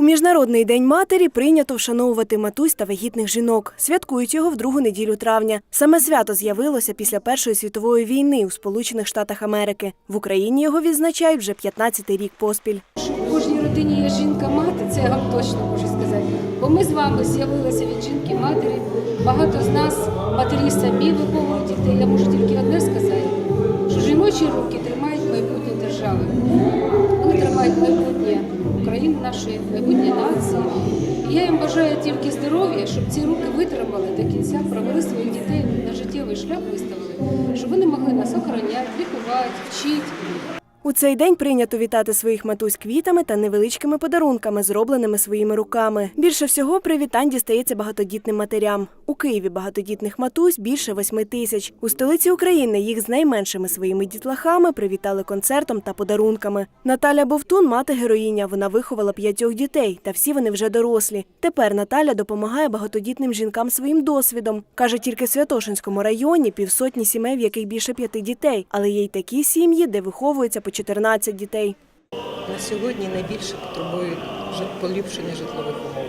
У міжнародний день матері прийнято вшановувати матусь та вагітних жінок. Святкують його в другу неділю травня. Саме свято з'явилося після Першої світової війни у Сполучених Штатах Америки. В Україні його відзначають вже 15-й рік поспіль. В кожній родині є жінка-мати, це я вам точно можу сказати. Бо ми з вами з'явилися від жінки-матері. Багато з нас матері самі виховують дітей. Я можу тільки одне сказати, що жіночі руки тримають майбутнє держави. Тримають нашої, майбутньої нації. І я їм бажаю тільки здоров'я, щоб ці руки витримали до кінця, провели своїх дітей на життєвий шлях виставили, щоб вони могли нас охороняти, лікувати, вчити. У цей день прийнято вітати своїх матусь квітами та невеличкими подарунками, зробленими своїми руками. Більше всього привітань дістається багатодітним матерям. У Києві багатодітних матусь більше восьми тисяч. У столиці України їх з найменшими своїми дітлахами привітали концертом та подарунками. Наталя Бовтун мати героїня. Вона виховала п'ятьох дітей, та всі вони вже дорослі. Тепер Наталя допомагає багатодітним жінкам своїм досвідом. каже, тільки в Святошинському районі півсотні сімей, в яких більше п'яти дітей, але є й такі сім'ї, де виховується по 14 дітей. На сьогодні найбільше потребують поліпшення житлових умов.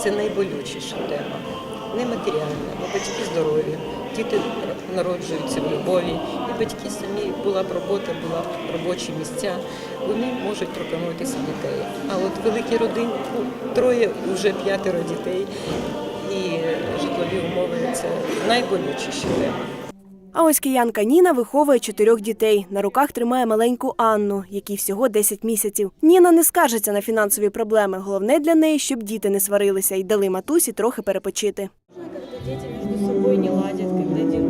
Це найболючіша тема. Не матеріальна, бо батьки здорові, діти народжуються в любові, і батьки самі була б робота, була б робочі місця, вони можуть прокормитися дітей. А от великі родини, ну, троє, вже п'ятеро дітей, і житлові умови це найболючіші теми. А ось киянка Ніна виховує чотирьох дітей. На руках тримає маленьку Анну, якій всього 10 місяців. Ніна не скаржиться на фінансові проблеми. Головне для неї, щоб діти не сварилися і дали матусі трохи перепочити. Когда між собою не ладять, коли дерутся,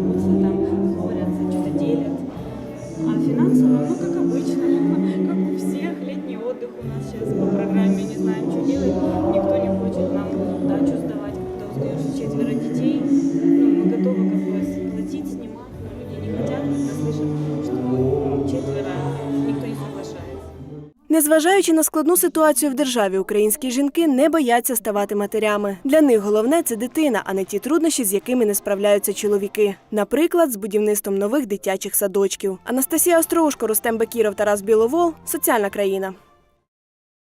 Незважаючи на складну ситуацію в державі, українські жінки не бояться ставати матерями. Для них головне це дитина, а не ті труднощі, з якими не справляються чоловіки. Наприклад, з будівництвом нових дитячих садочків. Анастасія Остроушко, Рустем Бекіров, Тарас Біловол. Соціальна країна.